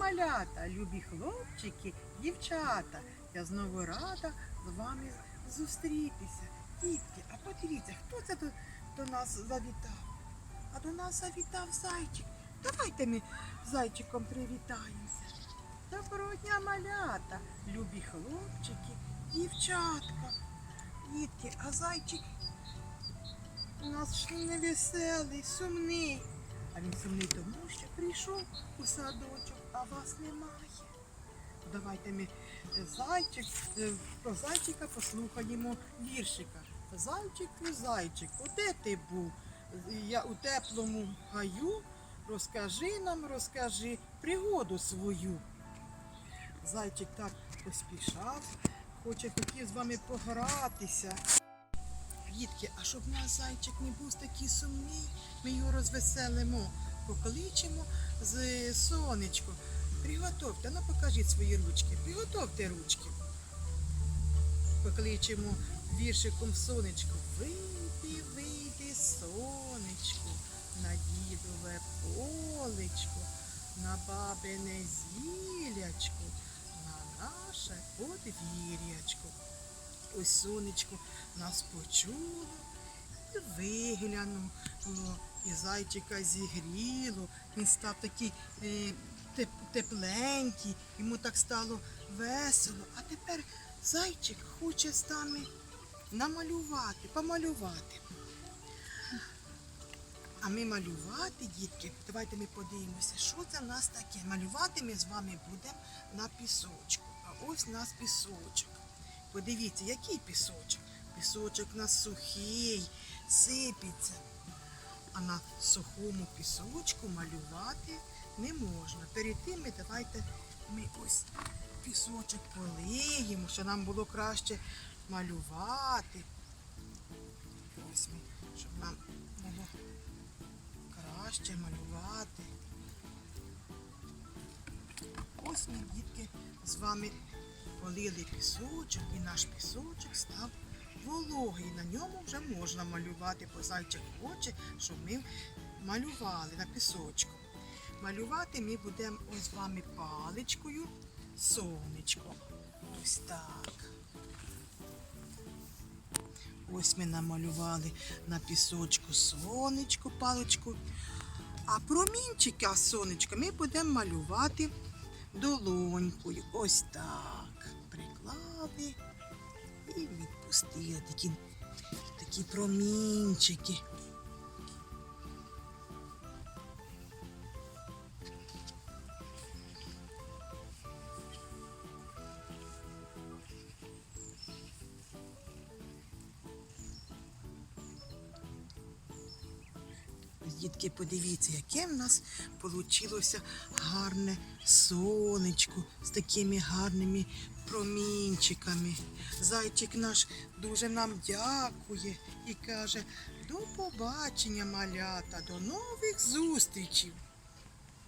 Малята, любі хлопчики, дівчата. Я знову рада з вами зустрітися. Дітки, а подивіться, хто це до, до нас завітав? А до нас завітав зайчик. Давайте ми з зайчиком привітаємося. Доброго дня, малята, любі хлопчики, дівчатка. Дітки, а зайчик у нас ж невеселий, сумний. А він сумний тому, що прийшов у садочок, а вас немає. Давайте ми е, зайчик, е, про зайчика послухаємо віршика. Зайчику, зайчику, де ти був? Я у теплому гаю. Розкажи нам, розкажи пригоду свою. Зайчик так поспішав, хоче хотів з вами погратися. Дітки, а щоб наш зайчик не був такий сумний, ми його розвеселимо, покличемо з сонечко. Приготовте, ну покажіть свої ручки, приготовте ручки. Покличемо віршиком сонечко. Вийди, вийди, сонечко, на дідове полечко, на бабине зілячко, на наше подвір'ячко. Ось сонечко нас почуло і виглянуло, і зайчика зігріло. Він став такий е, теп- тепленький, йому так стало весело. А тепер зайчик хоче з нами намалювати, помалювати. А ми малювати, дітки, давайте ми подивимося, що це в нас таке. Малювати ми з вами будемо на пісочку. А ось у нас пісочок. Подивіться, який пісочок. Пісочок у нас сухий, сипеться. А на сухому пісочку малювати не можна. Перед тим ми давайте ми ось пісочок полиємо, щоб нам було краще малювати. Ось ми, щоб нам було краще малювати. Ось ми, дітки, з вами полили пісочок, і наш пісочок став вологий. На ньому вже можна малювати, бо зайчик хоче, щоб ми малювали на пісочку. Малювати ми будемо ось з вами паличкою сонечко. Ось так. Ось ми намалювали на пісочку сонечко, паличку. А промінчики, а сонечко ми будемо малювати долонькою. Ось так. Приклали і відпустили такі, такі промінчики. Дітки, подивіться, яке в нас вийшло гарне сонечко з такими гарними промінчиками. Зайчик наш дуже нам дякує і каже: до побачення, малята, до нових зустрічей.